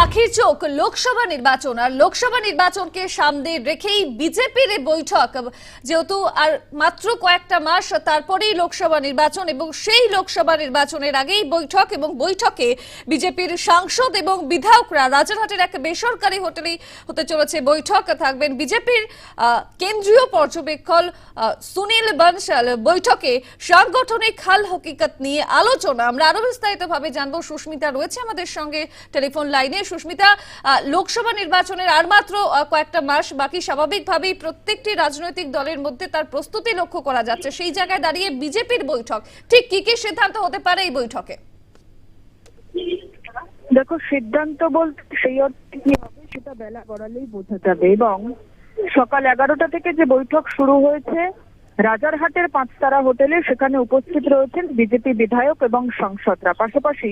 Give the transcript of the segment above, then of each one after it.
পাখির চোখ লোকসভা নির্বাচন আর লোকসভা নির্বাচনকে সামনে রেখেই বিজেপির বৈঠক। যেহেতু আর মাত্র কয়েকটা মাস তারপরেই লোকসভা নির্বাচন এবং সেই লোকসভা নির্বাচনের আগেই বৈঠক এবং বৈঠকে বিজেপির সাংসদ এবং বিধায়করা রাজারহাটের এক বেসরকারি হোটেলেই হতে চলেছে বৈঠক। থাকবেন বিজেপির কেন্দ্রীয় পর্যবেক্ষক সুনীল বনশাল। বৈঠকে সাংগঠনিক হাল হকিকত নিয়ে আলোচনা। আমরা আরও বিস্তারিতভাবে জানব। সুস্মিতা রয়েছে আমাদের সঙ্গে টেলিফোন লাইনে। সুস্মিতা লোকসভা নির্বাচনের আর মাত্র কয়েকটা মাস বাকি, স্বাভাবিকভাবেই প্রত্যেকটি রাজনৈতিক দলের মধ্যে তার প্রস্তুতি লক্ষ্য করা যাচ্ছে। সেই জায়গায় দাঁড়িয়ে বিজেপির বৈঠক। ঠিক কি কি সিদ্ধান্ত হতে পারে এই বৈঠকে? দেখো, সিদ্ধান্ত বলতে সেই অর্থে কি হবে, সেটা বেলা গড়ালেই বোঝা যাবে। এবং সকাল এগারোটা থেকে যে বৈঠক শুরু হয়েছে, রাজারহাটের পাঁচতারা হোটেলে সেখানে উপস্থিত রয়েছেন বিজেপি বিধায়ক এবং সাংসদরা। পাশাপাশি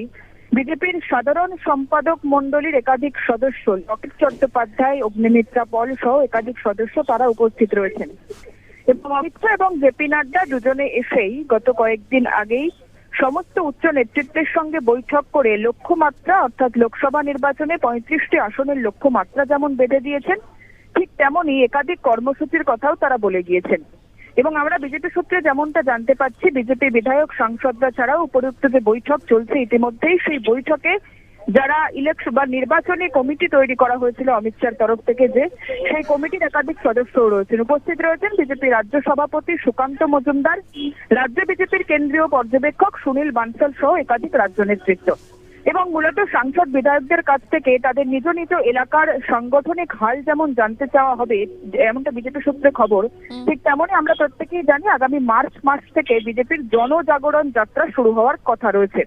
বিজেপির সাধারণ সম্পাদক মণ্ডলীর একাধিক সদস্য, লকেট চট্টোপাধ্যায়, অগ্নিমিত্রা পল সহ একাধিক সদস্য তারা উপস্থিত রয়েছেন। এবং অমিত শাহ এবং জেপি নাড্ডা দুজনে এসেই গত কয়েকদিন আগেই সমস্ত উচ্চ নেতৃত্বের সঙ্গে বৈঠক করে লক্ষ্যমাত্রা, অর্থাৎ লোকসভা নির্বাচনে পঁয়ত্রিশটি আসনের লক্ষ্যমাত্রা যেমন বেঁধে দিয়েছেন, ঠিক তেমনই একাধিক কর্মসূচির কথাও তারা বলে গিয়েছেন। এবং আমরা বিজেপি সূত্রে যেমনটা জানতে পাচ্ছি, বিজেপি বিধায়ক, সাংসদরা ছাড়াও উপযুক্ত যে বৈঠক চলছে ইতিমধ্যেই, সেই বৈঠকে যারা ইলেকশন বা নির্বাচনী কমিটি তৈরি করা হয়েছিল অমিত শাহর তরফ থেকে যে, সেই কমিটির একাধিক সদস্যও রয়েছেন। উপস্থিত রয়েছেন বিজেপি রাজ্য সভাপতি সুকান্ত মজুমদার, রাজ্য বিজেপির কেন্দ্রীয় পর্যবেক্ষক সুনীল বানসাল সহ একাধিক রাজ্য নেতৃত্ব। এবং মূলত সাংসদ বিধায়কদের কাছ থেকে তাদের নিজ নিজ এলাকার সাংগঠনিক হাল যেমন জানতে চাওয়া হবে এমনটা বিজেপি সূত্রে খবর ঠিক তেমনই আমরা প্রত্যেকেই জানি আগামী মার্চ মাস থেকে বিজেপির জনজাগরণ যাত্রা শুরু হওয়ার কথা রয়েছে।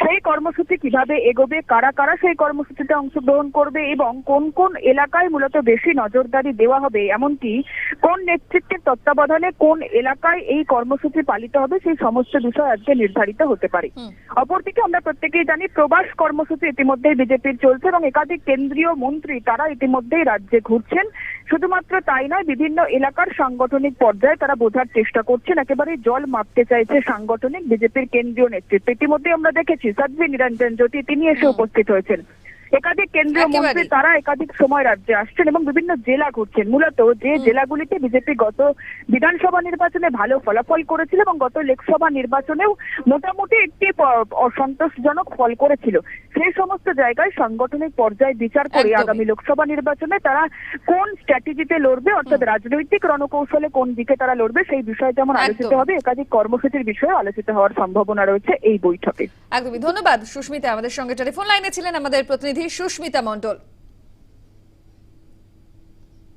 সেই কর্মসূচি কীভাবে এগোবে কারা কারা সেই কর্মসূচিতে অংশগ্রহণ করবে এবং কোন কোন এলাকায় মূলত বেশি নজরদারি দেওয়া হবে এমনকি কোন নেতৃত্বের তত্ত্বাবধানে কোন এলাকায় এই কর্মসূচি পালিত হবে সেই সমস্ত বিষয় আজকে নির্ধারিত হতে পারে। অপরদিকে আমরা প্রত্যেকেই জানি প্রবাস কর্মসূচি ইতিমধ্যেই বিজেপির চলছে এবং একাধিক কেন্দ্রীয় মন্ত্রী তারা ইতিমধ্যেই রাজ্যে ঘুরছেন। শুধুমাত্র তাই নয় বিভিন্ন এলাকার সাংগঠনিক পর্যায়ে তারা বোঝার চেষ্টা করছেন। একেবারে জল মাপতে চাইছে সাংগঠনিক বিজেপির কেন্দ্রীয় নেতৃত্ব। ইতিমধ্যে আমরা দেখেছি সাধ্বী নিরঞ্জন জ্যোতি তিনি এসে উপস্থিত হয়েছেন। একাধিক কেন্দ্রীয় মন্ত্রী তারা একাধিক সময় রাজ্যে আসছেন এবং বিভিন্ন জেলা ঘুরছেন। মূলত যে জেলাগুলিতে বিজেপি গত বিধানসভা নির্বাচনে ভালো ফলাফল করেছিল এবং গত লোকসভা নির্বাচনেও মোটামুটি একটি অসন্তোষজনক ফল করেছিল। সেই সমস্ত জায়গায় সাংগঠনিক পর্যায়ে বিচার করে আগামী লোকসভা নির্বাচনে তারা কোন স্ট্র্যাটেজিতে লড়বে অর্থাৎ রাজনৈতিক রণকৌশলে কোন দিকে তারা লড়বে সেই বিষয়ে যেমন আলোচিত হবে একাধিক কর্মসূচির বিষয়ে আলোচিত হওয়ার সম্ভাবনা রয়েছে এই বৈঠকে। একদমই। ধন্যবাদ। সুস্মিতা আমাদের সঙ্গে টেলিফোন লাইনে ছিলেন আমাদের প্রতিনিধি সুস্মিতা মণ্ডল।